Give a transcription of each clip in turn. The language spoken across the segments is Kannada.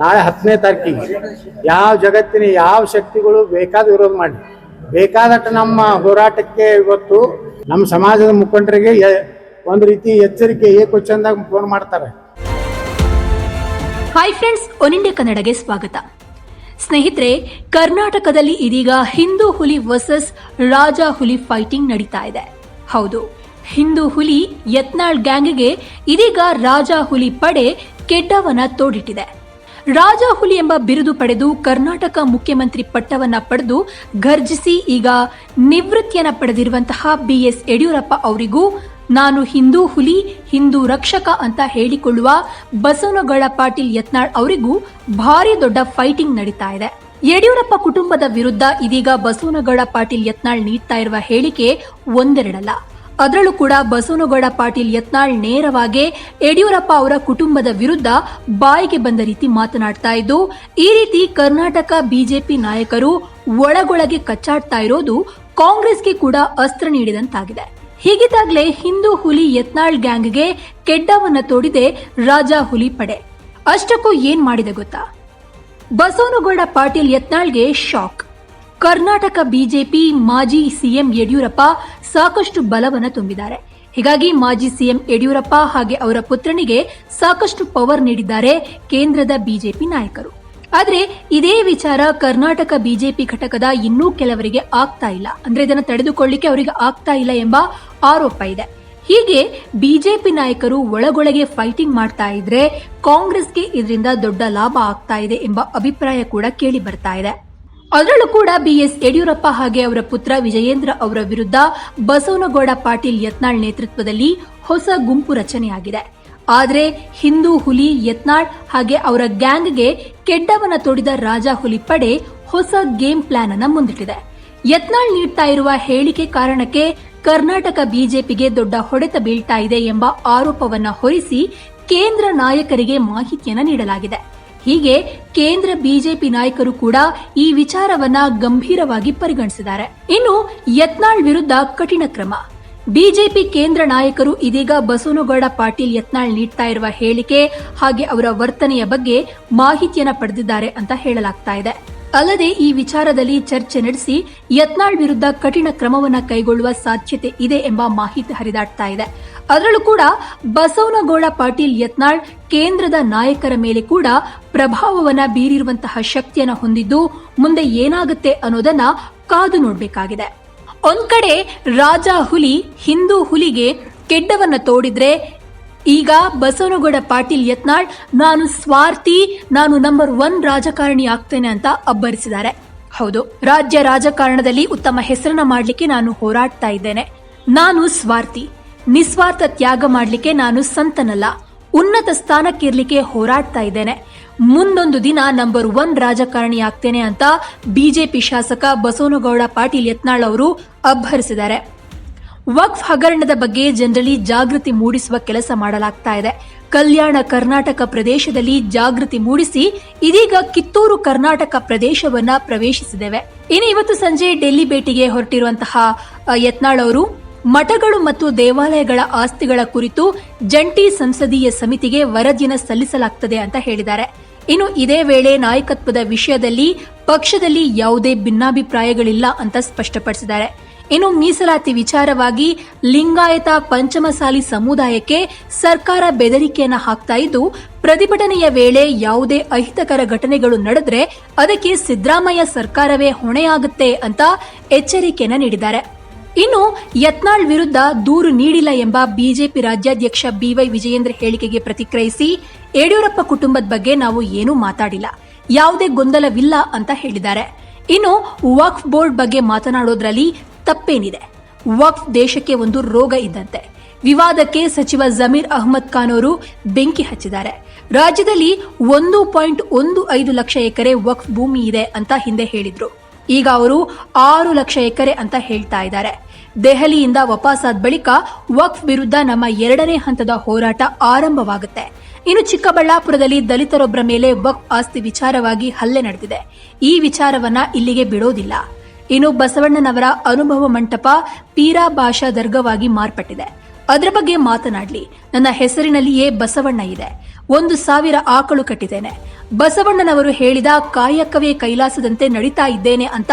ನಾಳೆ ಹತ್ತನೇ ತಾರೀಕಿಗೆ ಯಾವ ಜಗತ್ತಿನ ಯಾವ ಶಕ್ತಿಗಳು ಬೇಕಾದ ವಿರೋಧ ಮಾಡಿ. ಬೇಕಾದಷ್ಟು ನಮ್ಮ ಹೋರಾಟಕ್ಕೆ ಇವತ್ತು ನಮ್ಮ ಸಮಾಜದ ಮುಖಂಡರಿಗೆ ಒಂದು ರೀತಿ ಎಚ್ಚರಿಕೆ ಏಕೋಚಂದಾಗ ಫೋನ್ ಮಾಡ್ತಾರೆ. ಹಾಯ್ ಫ್ರೆಂಡ್ಸ್ ಒನ್ ಇಂಡಿಯಾ ಕನ್ನಡಗೆ ಸ್ವಾಗತ. ಸ್ನೇಹಿತರೆ, ಕರ್ನಾಟಕದಲ್ಲಿ ಇದೀಗ ಹಿಂದೂ ಹುಲಿ ವರ್ಸಸ್ ರಾಜ ಹುಲಿ ಫೈಟಿಂಗ್ ನಡೀತಾ ಇದೆ. ಹೌದು, ಹಿಂದೂ ಹುಲಿ ಯತ್ನಾಳ್ ಗ್ಯಾಂಗ್ಗೆ ಇದೀಗ ರಾಜ ಹುಲಿ ಪಡೆ ಕೆಡ್ಡವನ ತೋಡಿಟ್ಟಿದೆ. ರಾಜ ಹುಲಿ ಎಂಬ ಬಿರುದು ಪಡೆದು ಕರ್ನಾಟಕ ಮುಖ್ಯಮಂತ್ರಿ ಪಟ್ಟವನ್ನ ಪಡೆದು ಗರ್ಜಿಸಿ ಈಗ ನಿವೃತ್ತಿಯನ್ನ ಪಡೆದಿರುವಂತಹ ಬಿಎಸ್ ಯಡಿಯೂರಪ್ಪ ಅವರಿಗೂ ನಾನು ಹಿಂದೂ ಹುಲಿ, ಹಿಂದೂ ರಕ್ಷಕ ಅಂತ ಹೇಳಿಕೊಳ್ಳುವ ಬಸವನಗೌಡ ಪಾಟೀಲ್ ಯತ್ನಾಳ್ ಅವರಿಗೂ ಭಾರಿ ದೊಡ್ಡ ಫೈಟಿಂಗ್ ನಡೀತಾ ಇದೆ. ಯಡಿಯೂರಪ್ಪ ಕುಟುಂಬದ ವಿರುದ್ಧ ಇದೀಗ ಬಸವನಗೌಡ ಪಾಟೀಲ್ ಯತ್ನಾಳ್ ನೀಡ್ತಾ ಇರುವ ಹೇಳಿಕೆ ಒಂದೆರಡಲ್ಲ. ಅದರಲ್ಲೂ ಕೂಡ ಬಸವನಗೌಡ ಪಾಟೀಲ್ ಯತ್ನಾಳ್ ನೇರವಾಗಿ ಯಡಿಯೂರಪ್ಪ ಅವರ ಕುಟುಂಬದ ವಿರುದ್ಧ ಬಾಯಿಗೆ ಬಂದ ರೀತಿ ಮಾತನಾಡ್ತಾ ಇದ್ದು, ಈ ರೀತಿ ಕರ್ನಾಟಕ ಬಿಜೆಪಿ ನಾಯಕರು ಒಳಗೊಳಗೆ ಕಚ್ಚಾಡ್ತಾ ಇರೋದು ಕಾಂಗ್ರೆಸ್ಗೆ ಕೂಡ ಅಸ್ತ್ರ ನೀಡಿದಂತಾಗಿದೆ. ಹೀಗಿದ್ದಾಗಲೇ ಹಿಂದೂ ಹುಲಿ ಯತ್ನಾಳ್ ಗ್ಯಾಂಗ್ಗೆ ಕೆಡ್ಡವನ್ನ ತೋಡಿದೆ ರಾಜಾ ಹುಲಿ ಪಡೆ. ಅಷ್ಟಕ್ಕೂ ಏನ್ ಮಾಡಿದೆ ಗೊತ್ತಾ? ಬಸವನಗೌಡ ಪಾಟೀಲ್ ಯತ್ನಾಳ್ಗೆ ಶಾಕ್. ಕರ್ನಾಟಕ ಬಿಜೆಪಿ ಮಾಜಿ ಸಿಎಂ ಯಡಿಯೂರಪ್ಪ ಸಾಕಷ್ಟು ಬಲವನ್ನು ತುಂಬಿದ್ದಾರೆ. ಹೀಗಾಗಿ ಮಾಜಿ ಸಿಎಂ ಯಡಿಯೂರಪ್ಪ ಹಾಗೆ ಅವರ ಪುತ್ರನಿಗೆ ಸಾಕಷ್ಟು ಪವರ್ ನೀಡಿದ್ದಾರೆ ಕೇಂದ್ರದ ಬಿಜೆಪಿ ನಾಯಕರು. ಆದರೆ ಇದೇ ವಿಚಾರ ಕರ್ನಾಟಕ ಬಿಜೆಪಿ ಘಟಕದ ಇನ್ನೂ ಕೆಲವರಿಗೆ ಆಗ್ತಾ ಇಲ್ಲ. ಅಂದ್ರೆ ಇದನ್ನು ತಡೆದುಕೊಳ್ಳಿಕ್ಕೆ ಅವರಿಗೆ ಆಗ್ತಾ ಇಲ್ಲ ಎಂಬ ಆರೋಪ ಇದೆ. ಹೀಗೆ ಬಿಜೆಪಿ ನಾಯಕರು ಒಳಗೊಳಗೆ ಫೈಟಿಂಗ್ ಮಾಡ್ತಾ ಇದ್ರೆ ಕಾಂಗ್ರೆಸ್ಗೆ ಇದರಿಂದ ದೊಡ್ಡ ಲಾಭ ಆಗ್ತಾ ಇದೆ ಎಂಬ ಅಭಿಪ್ರಾಯ ಕೂಡ ಕೇಳಿ ಬರ್ತಾ ಇದೆ. ಅದರಲ್ಲೂ ಕೂಡ ಬಿಎಸ್ ಯಡಿಯೂರಪ್ಪ ಹಾಗೆ ಅವರ ಪುತ್ರ ವಿಜಯೇಂದ್ರ ಅವರ ವಿರುದ್ಧ ಬಸವನಗೌಡ ಪಾಟೀಲ್ ಯತ್ನಾಳ್ ನೇತೃತ್ವದಲ್ಲಿ ಹೊಸ ಗುಂಪು ರಚನೆಯಾಗಿದೆ. ಆದರೆ ಹಿಂದೂ ಹುಲಿ ಯತ್ನಾಳ್ ಹಾಗೆ ಅವರ ಗ್ಯಾಂಗ್ಗೆ ಕೆಡ್ಡವನ ತೊಡಿದ ರಾಜಾ ಹುಲಿ ಪಡೆ ಹೊಸ ಗೇಮ್ ಪ್ಲಾನ್ ಅನ್ನ ಮುಂದಿಟ್ಟಿದೆ. ಯತ್ನಾಳ್ ನೀಡ್ತಾ ಇರುವ ಹೇಳಿಕೆ ಕಾರಣಕ್ಕೆ ಕರ್ನಾಟಕ ಬಿಜೆಪಿಗೆ ದೊಡ್ಡ ಹೊಡೆತ ಬೀಳ್ತಾ ಇದೆ ಎಂಬ ಆರೋಪವನ್ನ ಹೊರಿಸಿ ಕೇಂದ್ರ ನಾಯಕರಿಗೆ ಮಾಹಿತಿಯನ್ನು ನೀಡಲಾಗಿದೆ. ಹೀಗೆ ಕೇಂದ್ರ ಬಿಜೆಪಿ ನಾಯಕರು ಕೂಡ ಈ ವಿಚಾರವನ್ನ ಗಂಭೀರವಾಗಿ ಪರಿಗಣಿಸಿದ್ದಾರೆ. ಇನ್ನು ಯತ್ನಾಳ್ ವಿರುದ್ಧ ಕಠಿಣ ಕ್ರಮ. ಬಿಜೆಪಿ ಕೇಂದ್ರ ನಾಯಕರು ಇದೀಗ ಬಸವನಗೌಡ ಪಾಟೀಲ್ ಯತ್ನಾಳ್ ನೀಡ್ತಾ ಇರುವ ಹೇಳಿಕೆ ಹಾಗೆ ಅವರ ವರ್ತನೆಯ ಬಗ್ಗೆ ಮಾಹಿತಿಯನ್ನ ಪಡೆದಿದ್ದಾರೆ ಅಂತ ಹೇಳಲಾಗ್ತಾ ಇದೆ. ಅಲ್ಲದೆ ಈ ವಿಚಾರದಲ್ಲಿ ಚರ್ಚೆ ನಡೆಸಿ ಯತ್ನಾಳ್ ವಿರುದ್ಧ ಕಠಿಣ ಕ್ರಮವನ್ನು ಕೈಗೊಳ್ಳುವ ಸಾಧ್ಯತೆ ಇದೆ ಎಂಬ ಮಾಹಿತಿ ಹರಿದಾಡ್ತಾ ಇದೆ. ಅದರಲ್ಲೂ ಕೂಡ ಬಸವನಗೌಡ ಪಾಟೀಲ್ ಯತ್ನಾಳ್ ಕೇಂದ್ರದ ನಾಯಕರ ಮೇಲೆ ಕೂಡ ಪ್ರಭಾವವನ್ನ ಬೀರಿರುವಂತಹ ಶಕ್ತಿಯನ್ನ ಹೊಂದಿದ್ದು ಮುಂದೆ ಏನಾಗುತ್ತೆ ಅನ್ನೋದನ್ನ ಕಾದು ನೋಡಬೇಕಾಗಿದೆ. ಒಂದ್ ಕಡೆ ರಾಜ ಹುಲಿ ಹಿಂದೂ ಹುಲಿಗೆ ಕೆಡ್ಡವನ್ನ ತೋಡಿದ್ರೆ ಈಗ ಬಸವನಗೌಡ ಪಾಟೀಲ್ ಯತ್ನಾಳ್, ನಾನು ಸ್ವಾರ್ಥಿ, ನಾನು ನಂಬರ್ ಒನ್ ರಾಜಕಾರಣಿ ಆಗ್ತೇನೆ ಅಂತ ಅಬ್ಬರಿಸಿದ್ದಾರೆ. ಹೌದು, ರಾಜ್ಯ ರಾಜಕಾರಣದಲ್ಲಿ ಉತ್ತಮ ಹೆಸರನ್ನ ಮಾಡಲಿಕ್ಕೆ ನಾನು ಹೋರಾಡ್ತಾ ಇದ್ದೇನೆ. ನಾನು ಸ್ವಾರ್ಥಿ, ನಿಸ್ವಾರ್ಥ ತ್ಯಾಗ ಮಾಡಲಿಕ್ಕೆ ನಾನು ಸಂತನಲ್ಲ. ಉನ್ನತ ಸ್ಥಾನಕ್ಕಿರ್ಲಿಕ್ಕೆ ಹೋರಾಡ್ತಾ ಇದ್ದೇನೆ. ಮುಂದೊಂದು ದಿನ ನಂಬರ್ ಒನ್ ರಾಜಕಾರಣಿ ಆಗ್ತೇನೆ ಅಂತ ಬಿಜೆಪಿ ಶಾಸಕ ಬಸವನಗೌಡ ಪಾಟೀಲ್ ಯತ್ನಾಳ್ ಅವರು ಅಬ್ಬರಿಸಿದ್ದಾರೆ. ವಕ್ಫ್ ಹಗರಣದ ಬಗ್ಗೆ ಜನರಲ್ಲಿ ಜಾಗೃತಿ ಮೂಡಿಸುವ ಕೆಲಸ ಮಾಡಲಾಗ್ತಾ ಇದೆ. ಕಲ್ಯಾಣ ಕರ್ನಾಟಕ ಪ್ರದೇಶದಲ್ಲಿ ಜಾಗೃತಿ ಮೂಡಿಸಿ ಇದೀಗ ಕಿತ್ತೂರು ಕರ್ನಾಟಕ ಪ್ರದೇಶವನ್ನ ಪ್ರವೇಶಿಸಿದ್ದೇವೆ. ಇನ್ನು ಇವತ್ತು ಸಂಜೆ ಡೆಲ್ಲಿ ಭೇಟಿಗೆ ಹೊರಟಿರುವಂತಹ ಯತ್ನಾಳ್ ಅವರು ಮಠಗಳು ಮತ್ತು ದೇವಾಲಯಗಳ ಆಸ್ತಿಗಳ ಕುರಿತು ಜಂಟಿ ಸಂಸದೀಯ ಸಮಿತಿಗೆ ವರದಿಯನ್ನು ಸಲ್ಲಿಸಲಾಗುತ್ತದೆ ಅಂತ ಹೇಳಿದ್ದಾರೆ. ಇನ್ನು ಇದೇ ವೇಳೆ ನಾಯಕತ್ವದ ವಿಷಯದಲ್ಲಿ ಪಕ್ಷದಲ್ಲಿ ಯಾವುದೇ ಭಿನ್ನಾಭಿಪ್ರಾಯಗಳಿಲ್ಲ ಅಂತ ಸ್ಪಷ್ಟಪಡಿಸಿದ್ದಾರೆ. ಇನ್ನು ಮೀಸಲಾತಿ ವಿಚಾರವಾಗಿ ಲಿಂಗಾಯತ ಪಂಚಮಸಾಲಿ ಸಮುದಾಯಕ್ಕೆ ಸರ್ಕಾರ ಬೆದರಿಕೆಯನ್ನು ಹಾಕ್ತಾ ಇದ್ದು, ಪ್ರತಿಭಟನೆಯ ವೇಳೆ ಯಾವುದೇ ಅಹಿತಕರ ಘಟನೆಗಳು ನಡೆದ್ರೆ ಅದಕ್ಕೆ ಸಿದ್ದರಾಮಯ್ಯ ಸರ್ಕಾರವೇ ಹೊಣೆಯಾಗುತ್ತೆ ಅಂತ ಎಚ್ಚರಿಕೆಯನ್ನು ನೀಡಿದ್ದಾರೆ. ಇನ್ನು ಯತ್ನಾಳ್ ವಿರುದ್ಧ ದೂರು ನೀಡಿಲ್ಲ ಎಂಬ ಬಿಜೆಪಿ ರಾಜ್ಯಾಧ್ಯಕ್ಷ ಬಿವೈ ವಿಜಯೇಂದ್ರ ಹೇಳಿಕೆಗೆ ಪ್ರತಿಕ್ರಿಯಿಸಿ, ಯಡಿಯೂರಪ್ಪ ಕುಟುಂಬದ ಬಗ್ಗೆ ನಾವು ಏನೂ ಮಾತಾಡಿಲ್ಲ, ಯಾವುದೇ ಗೊಂದಲವಿಲ್ಲ ಅಂತ ಹೇಳಿದ್ದಾರೆ. ಇನ್ನು ವಕ್ಫ್ ಬೋರ್ಡ್ ಬಗ್ಗೆ ಮಾತನಾಡೋದ್ರಲ್ಲಿ ತಪ್ಪೇನಿದೆ. ವಕ್ಫ್ ದೇಶಕ್ಕೆ ಒಂದು ರೋಗ ಇದ್ದಂತೆ. ವಿವಾದಕ್ಕೆ ಸಚಿವ ಜಮೀರ್ ಅಹ್ಮದ್ ಖಾನ್ ಅವರು ಬೆಂಕಿ ಹಚ್ಚಿದ್ದಾರೆ. ರಾಜ್ಯದಲ್ಲಿ ಒಂದು ಪಾಯಿಂಟ್ ಒಂದು ಐದು ಲಕ್ಷ ಎಕರೆ ವಕ್ಫ್ ಭೂಮಿ ಇದೆ ಅಂತ ಹಿಂದೆ ಹೇಳಿದ್ರು. ಈಗ ಅವರು ಆರು ಲಕ್ಷ ಎಕರೆ ಅಂತ ಹೇಳ್ತಾ ಇದ್ದಾರೆ. ದೆಹಲಿಯಿಂದ ವಾಪಸಾದ ಬಳಿಕ ವಕ್ಫ್ ವಿರುದ್ಧ ನಮ್ಮ ಎರಡನೇ ಹಂತದ ಹೋರಾಟ ಆರಂಭವಾಗುತ್ತೆ. ಇನ್ನು ಚಿಕ್ಕಬಳ್ಳಾಪುರದಲ್ಲಿ ದಲಿತರೊಬ್ಬರ ಮೇಲೆ ವಕ್ಫ್ ಆಸ್ತಿ ವಿಚಾರವಾಗಿ ಹಲ್ಲೆ ನಡೆದಿದೆ. ಈ ವಿಚಾರವನ್ನ ಇಲ್ಲಿಗೆ ಬಿಡೋದಿಲ್ಲ. ಇನ್ನು ಬಸವಣ್ಣನವರ ಅನುಭವ ಮಂಟಪ ಪೀರಾ ಭಾಷಾ ದರ್ಗವಾಗಿ ಮಾರ್ಪಟ್ಟಿದೆ. ಅದರ ಬಗ್ಗೆ ಮಾತನಾಡ್ಲಿ. ನನ್ನ ಹೆಸರಿನಲ್ಲಿಯೇ ಬಸವಣ್ಣ ಇದೆ. ಒಂದು ಸಾವಿರ ಆಕಳು ಕಟ್ಟಿದ್ದೇನೆ. ಬಸವಣ್ಣನವರು ಹೇಳಿದ ಕಾಯಕವೇ ಕೈಲಾಸದಂತೆ ನಡೀತಾ ಇದ್ದೇನೆ ಅಂತ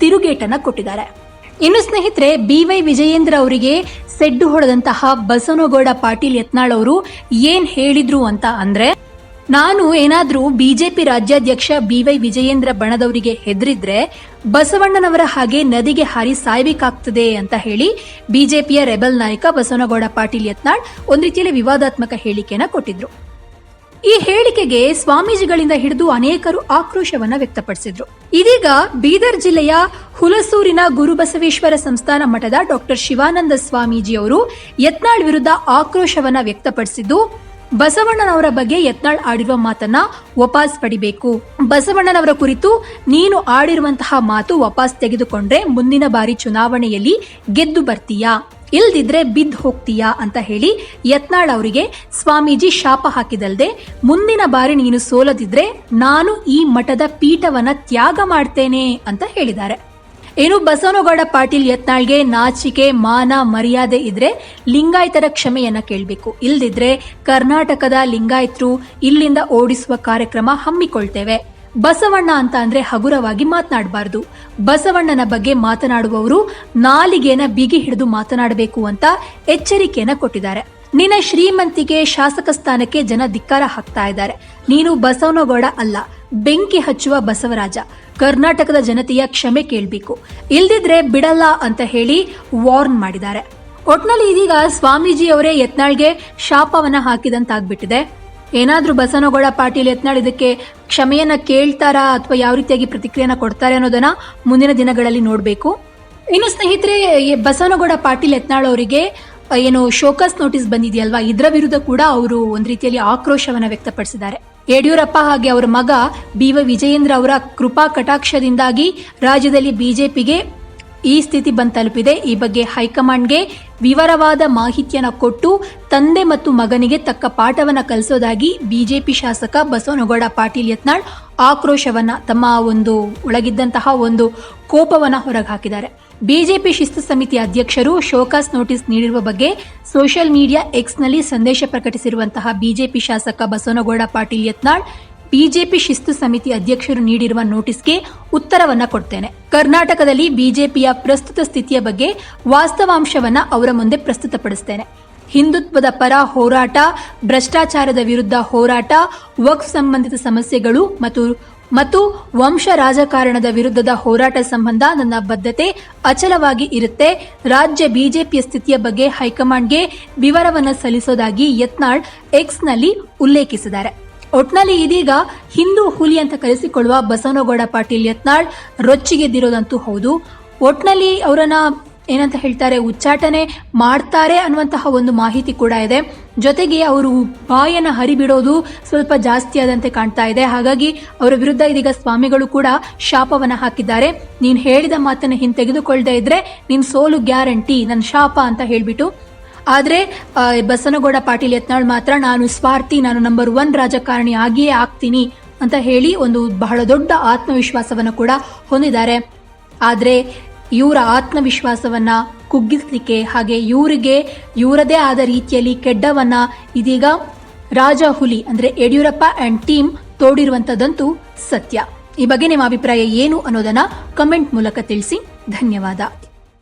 ತಿರುಗೇಟನ್ನ ಕೊಟ್ಟಿದ್ದಾರೆ. ಇನ್ನು ಸ್ನೇಹಿತರೆ ಬಿವೈ ವಿಜಯೇಂದ್ರ ಅವರಿಗೆ ಸೆಡ್ಡು ಹೊಡೆದಂತಹ ಬಸವನಗೌಡ ಪಾಟೀಲ್ ಯತ್ನಾಳ್ ಅವರು ಏನ್ ಹೇಳಿದ್ರು ಅಂತ ಅಂದ್ರೆ ನಾನು ಏನಾದರೂ ಬಿಜೆಪಿ ರಾಜ್ಯಾಧ್ಯಕ್ಷ ಬಿವೈ ವಿಜಯೇಂದ್ರ ಬಣದವರಿಗೆ ಹೆದರಿದ್ರೆ ಬಸವಣ್ಣನವರ ಹಾಗೆ ನದಿಗೆ ಹಾರಿ ಸಾಯ್ಬೇಕಾಗ್ತದೆ ಅಂತ ಹೇಳಿ ಬಿಜೆಪಿಯ ರೆಬಲ್ ನಾಯಕ ಬಸವನಗೌಡ ಪಾಟೀಲ್ ಯತ್ನಾಳ್ ಒಂದು ರೀತಿಯಲ್ಲಿ ವಿವಾದಾತ್ಮಕ ಹೇಳಿಕೆಯನ್ನ ಕೊಟ್ಟಿದ್ರು. ಈ ಹೇಳಿಕೆಗೆ ಸ್ವಾಮೀಜಿಗಳಿಂದ ಹಿಡಿದು ಅನೇಕರು ಆಕ್ರೋಶವನ್ನ ವ್ಯಕ್ತಪಡಿಸಿದ್ರು. ಇದೀಗ ಬೀದರ್ ಜಿಲ್ಲೆಯ ಹುಲಸೂರಿನ ಗುರುಬಸವೇಶ್ವರ ಸಂಸ್ಥಾನ ಮಠದ ಡಾಕ್ಟರ್ ಶಿವಾನಂದ ಸ್ವಾಮೀಜಿ ಅವರು ಯತ್ನಾಳ್ ವಿರುದ್ಧ ಆಕ್ರೋಶವನ್ನ ವ್ಯಕ್ತಪಡಿಸಿದ್ದು ಬಸವಣ್ಣನವರ ಬಗ್ಗೆ ಯತ್ನಾಳ್ ಆಡಿರುವ ಮಾತನ್ನ ವಾಪಸ್ ಪಡಿಬೇಕು. ಬಸವಣ್ಣನವರ ಕುರಿತು ನೀನು ಆಡಿರುವಂತಹ ಮಾತು ವಾಪಸ್ ತೆಗೆದುಕೊಂಡ್ರೆ ಮುಂದಿನ ಬಾರಿ ಚುನಾವಣೆಯಲ್ಲಿ ಗೆದ್ದು ಬರ್ತೀಯಾ? ಇಲ್ದಿದ್ರೆ ಬಿದ್ದು ಹೋಗ್ತೀಯಾ? ಅಂತ ಹೇಳಿ ಯತ್ನಾಳ್ ಅವರಿಗೆ ಸ್ವಾಮೀಜಿ ಶಾಪ ಹಾಕಿದಲ್ದೆ ಮುಂದಿನ ಬಾರಿ ನೀನು ಸೋಲದಿದ್ರೆ ನಾನು ಈ ಮಠದ ಪೀಠವನ್ನ ತ್ಯಾಗ ಮಾಡ್ತೇನೆ ಅಂತ ಹೇಳಿದ್ದಾರೆ. ಏನು ಬಸವನಗೌಡ ಪಾಟೀಲ್ ಯತ್ನಾಳ್ಗೆ ನಾಚಿಕೆ, ಮಾನ, ಮರ್ಯಾದೆ ಇದ್ರೆ ಲಿಂಗಾಯತರ ಕ್ಷಮೆಯನ್ನ ಕೇಳಬೇಕು. ಇಲ್ದಿದ್ರೆ ಕರ್ನಾಟಕದ ಲಿಂಗಾಯತರು ಇಲ್ಲಿಂದ ಓಡಿಸುವ ಕಾರ್ಯಕ್ರಮ ಹಮ್ಮಿಕೊಳ್ತೇವೆ. ಬಸವಣ್ಣ ಅಂತ ಅಂದ್ರೆ ಹಗುರವಾಗಿ ಮಾತನಾಡಬಾರದು. ಬಸವಣ್ಣನ ಬಗ್ಗೆ ಮಾತನಾಡುವವರು ನಾಲಿಗೆನ ಬಿಗಿ ಹಿಡಿದು ಮಾತನಾಡಬೇಕು ಅಂತ ಎಚ್ಚರಿಕೆಯನ್ನ ಕೊಟ್ಟಿದ್ದಾರೆ. ನಿನ್ನ ಶ್ರೀಮಂತಿಗೆ ಶಾಸಕ ಸ್ಥಾನಕ್ಕೆ ಜನ ಧಿಕ್ಕಾರ ಹಾಕ್ತಾ ಇದ್ದಾರೆ. ನೀನು ಬಸವನಗೌಡ ಅಲ್ಲ. ಬೆಂಕಿ ಹಚ್ಚುವ ಬಸವರಾಜ. ಕರ್ನಾಟಕದ ಜನತೆಯ ಕ್ಷಮೆ ಕೇಳಬೇಕು. ಇಲ್ದಿದ್ರೆ ಬಿಡಲ್ಲ ಅಂತ ಹೇಳಿ ವಾರ್ನ್ ಮಾಡಿದ್ದಾರೆ. ಒಟ್ನಲ್ಲಿ ಇದೀಗ ಸ್ವಾಮೀಜಿ ಅವರೇ ಯತ್ನಾಳ್ಗೆ ಶಾಪವನ್ನ ಹಾಕಿದಂತಾಗ್ಬಿಟ್ಟಿದೆ. ಏನಾದ್ರೂ ಬಸನಗೌಡ ಪಾಟೀಲ್ ಯತ್ನಾಳ್ ಇದಕ್ಕೆ ಕ್ಷಮೆಯನ್ನ ಕೇಳ್ತಾರಾ ಅಥವಾ ಯಾವ ರೀತಿಯಾಗಿ ಪ್ರತಿಕ್ರಿಯೆನ ಕೊಡ್ತಾರೆ ಅನ್ನೋದನ್ನ ಮುಂದಿನ ದಿನಗಳಲ್ಲಿ ನೋಡಬೇಕು. ಇನ್ನು ಸ್ನೇಹಿತರೆ ಬಸನಗೌಡ ಪಾಟೀಲ್ ಯತ್ನಾಳ್ ಅವರಿಗೆ, ಏನು ಶೋಕಸ್ ನೋಟಿಸ್ ಬಂದಿದೆಯಲ್ವಾ? ಇದರ ವಿರುದ್ಧ ಕೂಡ ಅವರು ಒಂದ್ ರೀತಿಯಲ್ಲಿ ಆಕ್ರೋಶವನ್ನ ವ್ಯಕ್ತಪಡಿಸಿದ್ದಾರೆ. ಯಡಿಯೂರಪ್ಪ ಹಾಗೆ ಅವರ ಮಗ ಬಿ ವಿಜಯೇಂದ್ರ ಅವರ ಕೃಪಾ ಕಟಾಕ್ಷದಿಂದಾಗಿ ರಾಜ್ಯದಲ್ಲಿ ಬಿಜೆಪಿಗೆ ಈ ಸ್ಥಿತಿ ಬಂದ್ ತಲುಪಿದೆ. ಈ ಬಗ್ಗೆ ಹೈಕಮಾಂಡ್ಗೆ ವಿವರವಾದ ಮಾಹಿತಿಯನ್ನು ಕೊಟ್ಟು ತಂದೆ ಮತ್ತು ಮಗನಿಗೆ ತಕ್ಕ ಪಾಠವನ್ನು ಕಲಿಸೋದಾಗಿ ಬಿಜೆಪಿ ಶಾಸಕ ಬಸವನಗೌಡ ಪಾಟೀಲ್ ಯತ್ನಾಳ್ ಆಕ್ರೋಶವನ್ನ ತಮ್ಮ ಒಂದು ಒಳಗಿದ್ದಂತಹ ಒಂದು ಕೋಪವನ್ನ ಹೊರಗೆ ಹಾಕಿದ್ದಾರೆ ಬಿಜೆಪಿ ಶಿಸ್ತು ಸಮಿತಿ ಅಧ್ಯಕ್ಷರು ಶೋಕಾಸ್ ನೋಟಿಸ್ ನೀಡಿರುವ ಬಗ್ಗೆ ಸೋಷಿಯಲ್ ಮೀಡಿಯಾ ಎಕ್ಸ್ನಲ್ಲಿ ಸಂದೇಶ ಪ್ರಕಟಿಸಿರುವಂತಹ ಬಿಜೆಪಿ ಶಾಸಕ ಬಸವನಗೌಡ ಪಾಟೀಲ್ ಯತ್ನಾಳ್ ಬಿಜೆಪಿ ಶಿಸ್ತು ಸಮಿತಿ ಅಧ್ಯಕ್ಷರು ನೀಡಿರುವ ನೋಟಿಸ್ಗೆ ಉತ್ತರವನ್ನ ಕೊಡ್ತೇನೆ. ಕರ್ನಾಟಕದಲ್ಲಿ ಬಿಜೆಪಿಯ ಪ್ರಸ್ತುತ ಸ್ಥಿತಿಯ ಬಗ್ಗೆ ವಾಸ್ತವಾಂಶವನ್ನ ಅವರ ಮುಂದೆ ಪ್ರಸ್ತುತಪಡಿಸ್ತೇನೆ. ಹಿಂದುತ್ವದ ಪರ ಹೋರಾಟ, ಭ್ರಷ್ಟಾಚಾರದ ವಿರುದ್ಧ ಹೋರಾಟ, ವಕ್ಫ್ ಸಂಬಂಧಿತ ಸಮಸ್ಯೆಗಳು ಮತ್ತು ಮತ್ತು ವಂಶ ರಾಜಕಾರಣದ ವಿರುದ್ಧದ ಹೋರಾಟ ಸಂಬಂಧ ನನ್ನ ಬದ್ಧತೆ ಅಚಲವಾಗಿ ಇರುತ್ತೆ. ರಾಜ್ಯ ಬಿಜೆಪಿಯ ಸ್ಥಿತಿಯ ಬಗ್ಗೆ ಹೈಕಮಾಂಡ್ಗೆ ವಿವರವನ್ನು ಸಲ್ಲಿಸೋದಾಗಿ ಯತ್ನಾಳ್ ಎಕ್ಸ್ನಲ್ಲಿ ಉಲ್ಲೇಖಿಸಿದ್ದಾರೆ. ಒಟ್ನಲ್ಲಿ ಇದೀಗ ಹಿಂದೂ ಹುಲಿ ಅಂತ ಕರೆಸಿಕೊಳ್ಳುವ ಬಸವನಗೌಡ ಪಾಟೀಲ್ ಯತ್ನಾಳ್ ರೊಚ್ಚಿಗೆದ್ದಿರೋದಂತೂ ಹೌದು. ಒಟ್ನಲ್ಲಿ ಅವರನ್ನ ಏನಂತ ಹೇಳ್ತಾರೆ, ಉಚ್ಚಾಟನೆ ಮಾಡ್ತಾರೆ ಅನ್ನುವಂತಹ ಒಂದು ಮಾಹಿತಿ ಕೂಡ ಇದೆ. ಜೊತೆಗೆ ಅವರು ಬಾಯನ್ನ ಹರಿಬಿಡೋದು ಸ್ವಲ್ಪ ಜಾಸ್ತಿ ಆದಂತೆ ಕಾಣ್ತಾ ಇದೆ. ಹಾಗಾಗಿ ಅವರ ವಿರುದ್ಧ ಇದೀಗ ಸ್ವಾಮಿಗಳು ಕೂಡ ಶಾಪವನ್ನ ಹಾಕಿದ್ದಾರೆ. ನೀನು ಹೇಳಿದ ಮಾತನ್ನ ಹಿಂತೆಗೆದುಕೊಳ್ಳದೆ ಇದ್ರೆ ನಿನ್ ಸೋಲು ಗ್ಯಾರಂಟಿ ನನ್ನ ಶಾಪ ಅಂತ ಹೇಳಿಬಿಟ್ಟು. ಆದ್ರೆ ಬಸನಗೌಡ ಪಾಟೀಲ್ ಯತ್ನಾಳ್ ಮಾತ್ರ, ನಾನು ಸ್ವಾರ್ಥಿ, ನಾನು ನಂಬರ್ ಒನ್ ರಾಜಕಾರಣಿ ಆಗಿಯೇ ಆಗ್ತೀನಿ ಅಂತ ಹೇಳಿ ಒಂದು ಬಹಳ ದೊಡ್ಡ ಆತ್ಮವಿಶ್ವಾಸವನ್ನು ಕೂಡ ಹೊಂದಿದ್ದಾರೆ. ಆದ್ರೆ ಇವರ ಆತ್ಮವಿಶ್ವಾಸವನ್ನ ಕುಗ್ಗಿಸ್ಲಿಕ್ಕೆ ಹಾಗೆ ಇವರಿಗೆ, ಇವರದೇ ಆದ ರೀತಿಯಲ್ಲಿ ಕೆಡ್ಡವನ್ನ ಇದೀಗ ರಾಜ ಹುಲಿ ಅಂದ್ರೆ ಯಡಿಯೂರಪ್ಪ ಅಂಡ್ ಟೀಮ್ ತೋಡಿರುವಂತದಂತೂ ಸತ್ಯ. ಈ ಬಗ್ಗೆ ನಿಮ್ಮ ಅಭಿಪ್ರಾಯ ಏನು ಅನ್ನೋದನ್ನ ಕಮೆಂಟ್ ಮೂಲಕ ತಿಳಿಸಿ. ಧನ್ಯವಾದ.